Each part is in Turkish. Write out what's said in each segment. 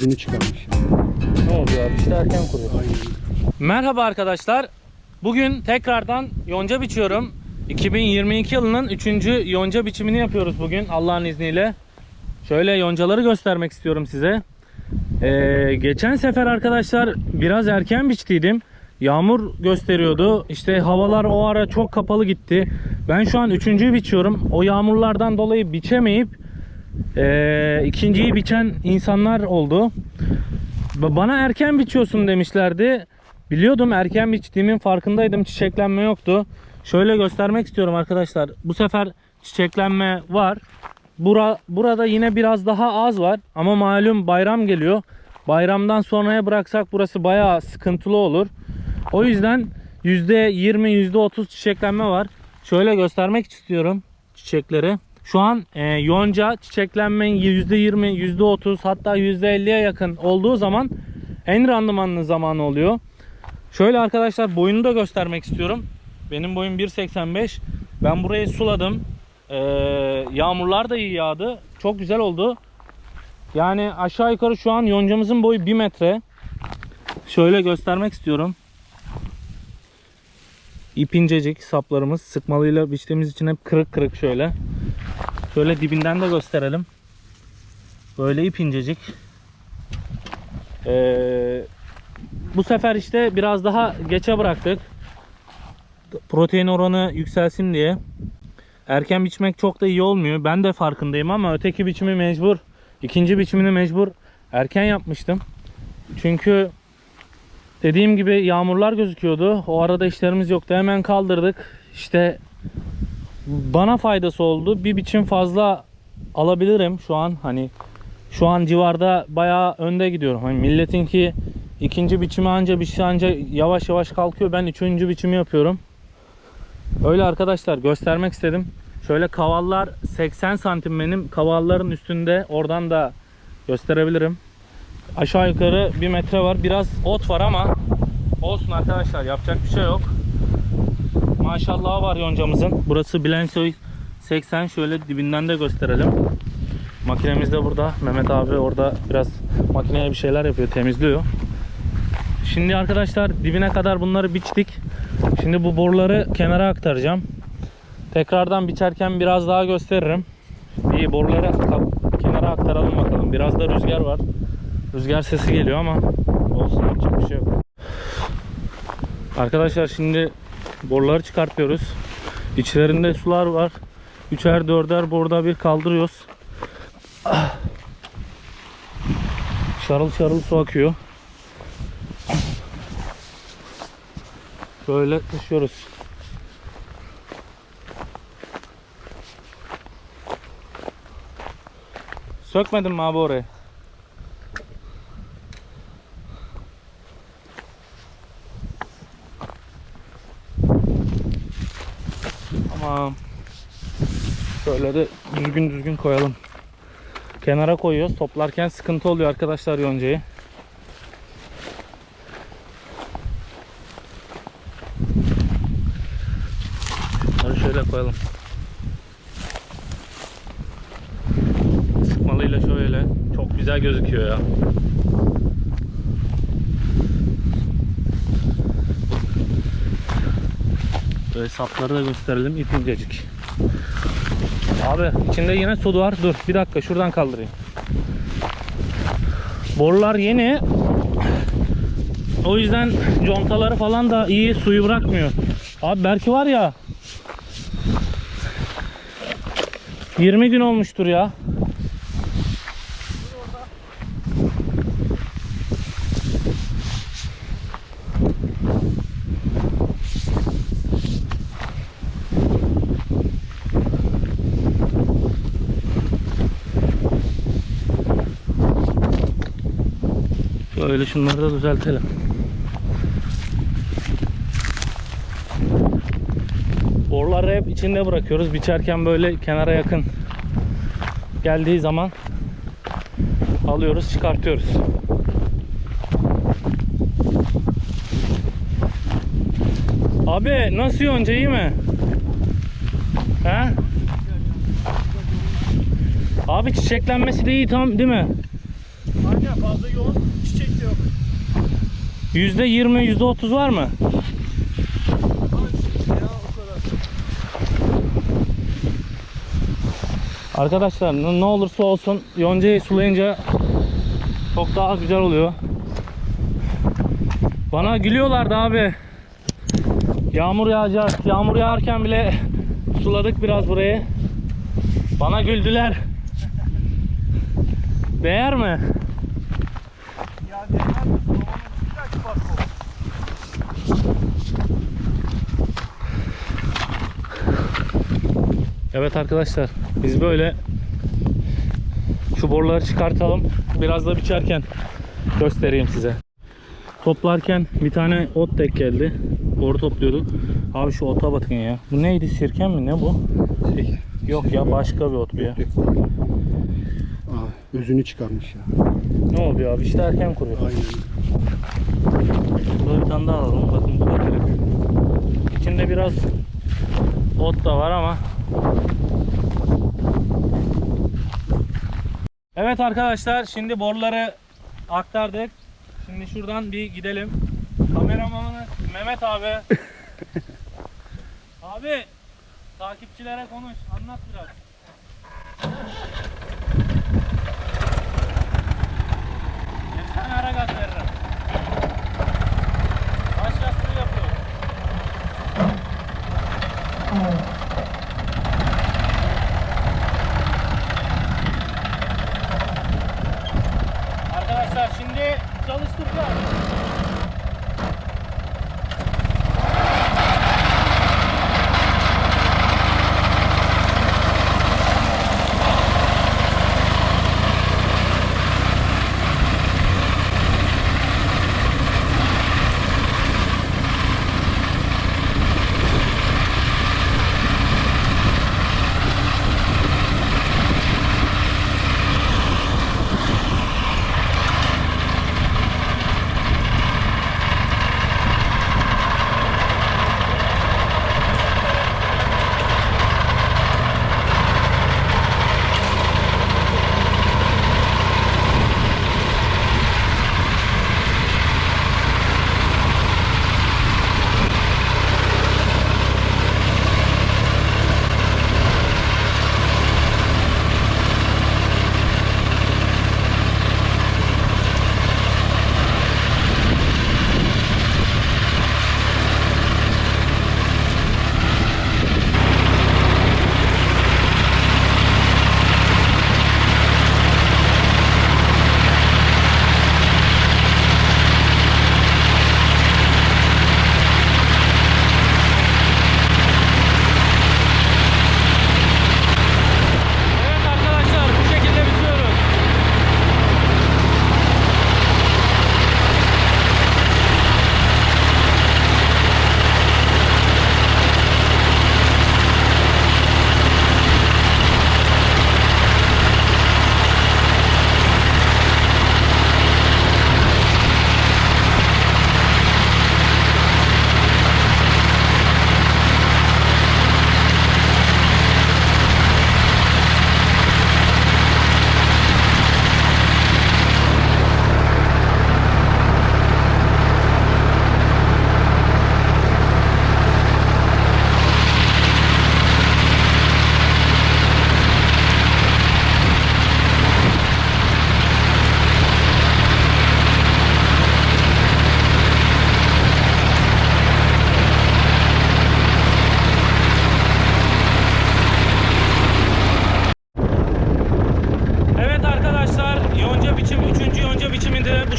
Dibini çıkarmış. Ne oluyor abi işte erken kuruyor. Merhaba arkadaşlar. Bugün tekrardan yonca biçiyorum. 2022 yılının 3. yonca biçimini yapıyoruz bugün Allah'ın izniyle. Şöyle yoncaları göstermek istiyorum size. Ee, geçen sefer arkadaşlar biraz erken biçtiydim. Yağmur gösteriyordu. İşte havalar o ara çok kapalı gitti. Ben şu an üçüncüyü biçiyorum. O yağmurlardan dolayı biçemeyip ee, ikinciyi biçen insanlar oldu. Ba- Bana erken biçiyorsun demişlerdi. Biliyordum erken biçtiğimin farkındaydım. Çiçeklenme yoktu. Şöyle göstermek istiyorum arkadaşlar. Bu sefer çiçeklenme var. Bura, burada yine biraz daha az var. Ama malum bayram geliyor. Bayramdan sonraya bıraksak burası bayağı sıkıntılı olur. O yüzden %20 %30 çiçeklenme var. Şöyle göstermek istiyorum çiçekleri. Şu an e, yonca çiçeklenmenin %20, %30 hatta %50'ye yakın olduğu zaman en randımanlı zamanı oluyor. Şöyle arkadaşlar boyunu da göstermek istiyorum. Benim boyum 1.85. Ben burayı suladım. Ee, yağmurlar da iyi yağdı. Çok güzel oldu. Yani aşağı yukarı şu an yoncamızın boyu 1 metre. Şöyle göstermek istiyorum. İp incecik saplarımız sıkmalıyla biçtiğimiz için hep kırık kırık şöyle. Şöyle dibinden de gösterelim. Böyle ip incecik. Ee, bu sefer işte biraz daha geçe bıraktık. Protein oranı yükselsin diye. Erken biçmek çok da iyi olmuyor. Ben de farkındayım ama öteki biçimi mecbur. ikinci biçimini mecbur erken yapmıştım. Çünkü dediğim gibi yağmurlar gözüküyordu. O arada işlerimiz yoktu. Hemen kaldırdık. İşte bana faydası oldu. Bir biçim fazla alabilirim şu an. Hani şu an civarda bayağı önde gidiyorum. Hani milletinki ikinci biçimi anca biçse anca yavaş yavaş kalkıyor. Ben üçüncü biçimi yapıyorum. Öyle arkadaşlar göstermek istedim. Şöyle kavallar 80 santim benim. Kavalların üstünde oradan da gösterebilirim. Aşağı yukarı bir metre var. Biraz ot var ama olsun arkadaşlar yapacak bir şey yok. Maşallah var yoncamızın. Burası Blensoy 80 şöyle dibinden de gösterelim. Makinemiz de burada. Mehmet abi orada biraz makineye bir şeyler yapıyor, temizliyor. Şimdi arkadaşlar dibine kadar bunları biçtik. Şimdi bu boruları kenara aktaracağım. Tekrardan biçerken biraz daha gösteririm. İyi boruları kenara aktaralım bakalım. Biraz da rüzgar var. Rüzgar sesi geliyor ama olsun yapacak bir şey yok. Arkadaşlar şimdi boruları çıkartıyoruz. İçlerinde sular var. Üçer dörder boruda bir kaldırıyoruz. Şarıl şarıl su akıyor. Şöyle taşıyoruz. Sökmedin mi abi oraya? Şöyle de düzgün düzgün koyalım. Kenara koyuyoruz. Toplarken sıkıntı oluyor arkadaşlar yoncayı. Bunları şöyle koyalım. Sıkmalıyla şöyle. Çok güzel gözüküyor ya. Böyle sapları da gösterelim. İp incecik. Abi içinde yine su var. Dur bir dakika şuradan kaldırayım. Borular yeni. O yüzden contaları falan da iyi suyu bırakmıyor. Abi belki var ya 20 gün olmuştur ya. Şöyle şunları da düzeltelim. Boruları hep içinde bırakıyoruz. Biçerken böyle kenara yakın geldiği zaman alıyoruz, çıkartıyoruz. Abi nasıl yonca iyi mi? He? Abi çiçeklenmesi de iyi tam değil mi? Aynen fazla Yüzde yirmi, yüzde otuz var mı? Arkadaşlar ne olursa olsun yoncayı sulayınca çok daha güzel oluyor. Bana gülüyorlardı abi. Yağmur yağacak. Yağmur yağarken bile suladık biraz burayı. Bana güldüler. Değer mi? Ya değmez mi? Sulamanın ilaç farkı olur. Evet arkadaşlar biz böyle şu boruları çıkartalım. Biraz da biçerken göstereyim size. Toplarken bir tane ot denk geldi. Boru topluyorduk. Abi şu ota bakın ya. Bu neydi sirken mi ne bu? Şey, Yok ya başka bir ot bu ya. Aa, özünü çıkarmış ya. Ne oluyor abi işte erken kuruyor. Aynen. Burada bir tane daha alalım. Bakın bu da kırık. İçinde biraz ot da var ama. Evet arkadaşlar şimdi boruları aktardık. Şimdi şuradan bir gidelim. Kameramanı Mehmet abi. abi takipçilere konuş anlat biraz. Efsane ara gaz veririm. Arkadaşlar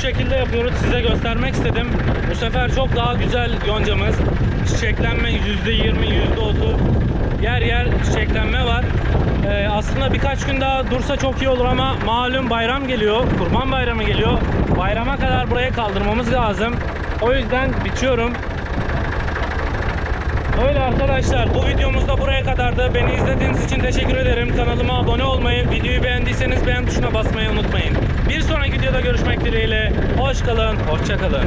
şekilde yapıyoruz. Size göstermek istedim. Bu sefer çok daha güzel yoncamız. Çiçeklenme %20, %30. Yer yer çiçeklenme var. Ee, aslında birkaç gün daha dursa çok iyi olur ama malum bayram geliyor. Kurban bayramı geliyor. Bayrama kadar buraya kaldırmamız lazım. O yüzden biçiyorum. Öyle arkadaşlar bu videomuz da buraya kadardı. Beni izlediğiniz için teşekkür ederim. Kanalıma abone olmayı, videoyu beğendiyseniz beğen tuşuna basmayı unutmayın. Bir sonraki videoda görüşmek dileğiyle. Hoş kalın, hoşça kalın.